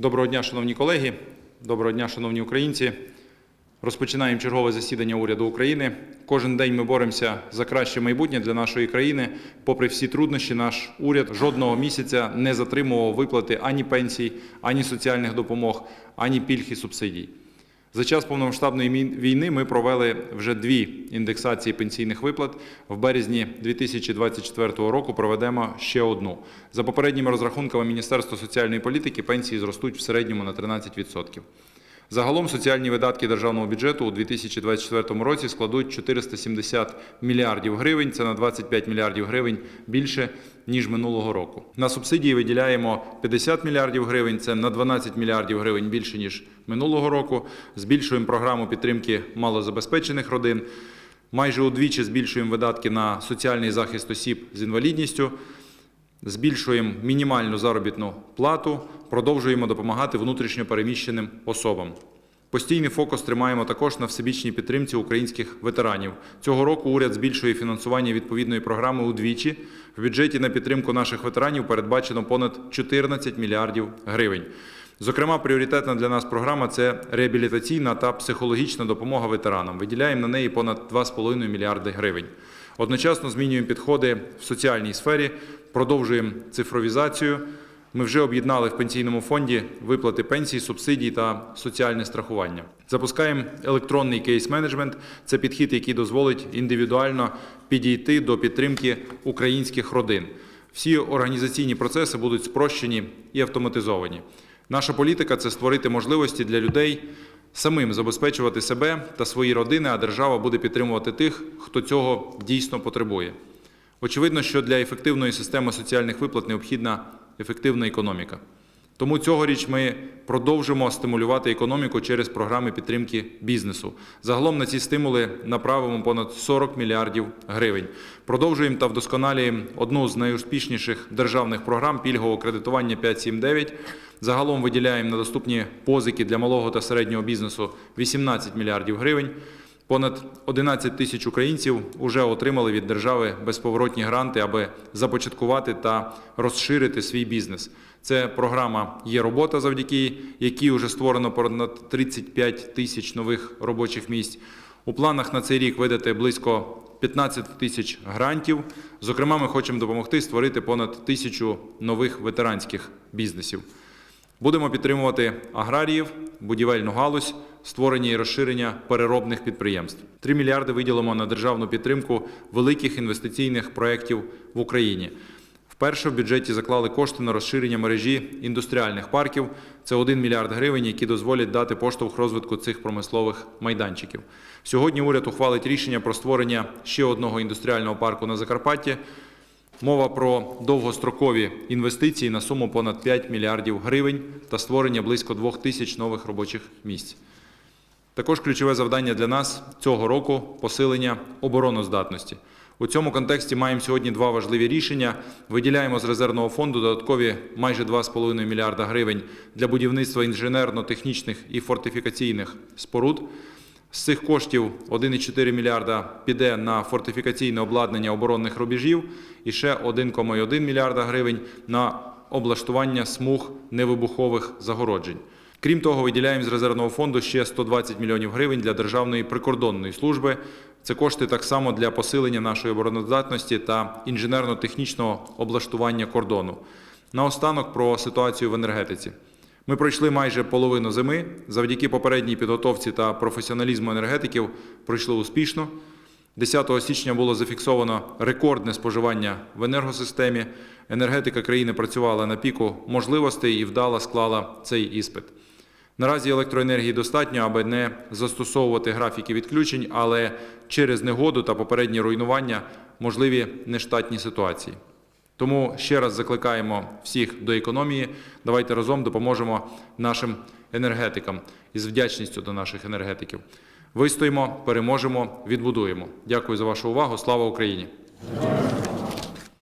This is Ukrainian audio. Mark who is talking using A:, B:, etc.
A: Доброго дня, шановні колеги. Доброго дня, шановні українці. Розпочинаємо чергове засідання уряду України. Кожен день ми боремося за краще майбутнє для нашої країни. Попри всі труднощі, наш уряд жодного місяця не затримував виплати ані пенсій, ані соціальних допомог, ані пільг і субсидій. За час повномасштабної війни ми провели вже дві індексації пенсійних виплат. В березні 2024 року проведемо ще одну. За попередніми розрахунками Міністерства соціальної політики пенсії зростуть в середньому на 13%. Загалом соціальні видатки державного бюджету у 2024 році складуть 470 мільярдів гривень. Це на 25 мільярдів гривень більше ніж минулого року. На субсидії виділяємо 50 мільярдів гривень. Це на 12 мільярдів гривень більше ніж минулого року. Збільшуємо програму підтримки малозабезпечених родин. Майже удвічі збільшуємо видатки на соціальний захист осіб з інвалідністю. Збільшуємо мінімальну заробітну плату, продовжуємо допомагати внутрішньо переміщеним особам. Постійний фокус тримаємо також на всебічній підтримці українських ветеранів. Цього року уряд збільшує фінансування відповідної програми удвічі. В бюджеті на підтримку наших ветеранів передбачено понад 14 мільярдів гривень. Зокрема, пріоритетна для нас програма це реабілітаційна та психологічна допомога ветеранам. Виділяємо на неї понад 2,5 мільярди гривень. Одночасно змінюємо підходи в соціальній сфері, продовжуємо цифровізацію. Ми вже об'єднали в пенсійному фонді виплати пенсій, субсидій та соціальне страхування. Запускаємо електронний кейс-менеджмент. Це підхід, який дозволить індивідуально підійти до підтримки українських родин. Всі організаційні процеси будуть спрощені і автоматизовані. Наша політика це створити можливості для людей самим забезпечувати себе та свої родини, а держава буде підтримувати тих, хто цього дійсно потребує. Очевидно, що для ефективної системи соціальних виплат необхідна ефективна економіка. Тому цьогоріч ми продовжимо стимулювати економіку через програми підтримки бізнесу. Загалом на ці стимули направимо понад 40 мільярдів гривень. Продовжуємо та вдосконалюємо одну з найуспішніших державних програм пільгового кредитування 579. Загалом виділяємо на доступні позики для малого та середнього бізнесу 18 мільярдів гривень. Понад 11 тисяч українців вже отримали від держави безповоротні гранти, аби започаткувати та розширити свій бізнес. Це програма є робота, завдяки якій вже створено понад 35 тисяч нових робочих місць. У планах на цей рік видати близько 15 тисяч грантів. Зокрема, ми хочемо допомогти створити понад тисячу нових ветеранських бізнесів. Будемо підтримувати аграріїв, будівельну галузь, створення і розширення переробних підприємств. 3 мільярди виділимо на державну підтримку великих інвестиційних проєктів в Україні. Вперше в бюджеті заклали кошти на розширення мережі індустріальних парків. Це 1 мільярд гривень, які дозволять дати поштовх розвитку цих промислових майданчиків. Сьогодні уряд ухвалить рішення про створення ще одного індустріального парку на Закарпатті. Мова про довгострокові інвестиції на суму понад 5 мільярдів гривень та створення близько 2 тисяч нових робочих місць. Також ключове завдання для нас цього року посилення обороноздатності. У цьому контексті маємо сьогодні два важливі рішення. Виділяємо з резервного фонду додаткові майже 2,5 мільярда гривень для будівництва інженерно-технічних і фортифікаційних споруд. З цих коштів 1,4 мільярда піде на фортифікаційне обладнання оборонних рубежів і ще 1,1 мільярда гривень на облаштування смуг невибухових загороджень. Крім того, виділяємо з резервного фонду ще 120 мільйонів гривень для Державної прикордонної служби. Це кошти так само для посилення нашої обороноздатності та інженерно-технічного облаштування кордону. Наостанок про ситуацію в енергетиці. Ми пройшли майже половину зими. Завдяки попередній підготовці та професіоналізму енергетиків пройшли успішно. 10 січня було зафіксовано рекордне споживання в енергосистемі. Енергетика країни працювала на піку можливостей і вдало склала цей іспит. Наразі електроенергії достатньо, аби не застосовувати графіки відключень, але через негоду та попередні руйнування можливі нештатні ситуації. Тому ще раз закликаємо всіх до економії. Давайте разом допоможемо нашим енергетикам із вдячністю до наших енергетиків. Вистоїмо, переможемо, відбудуємо. Дякую за вашу увагу. Слава Україні!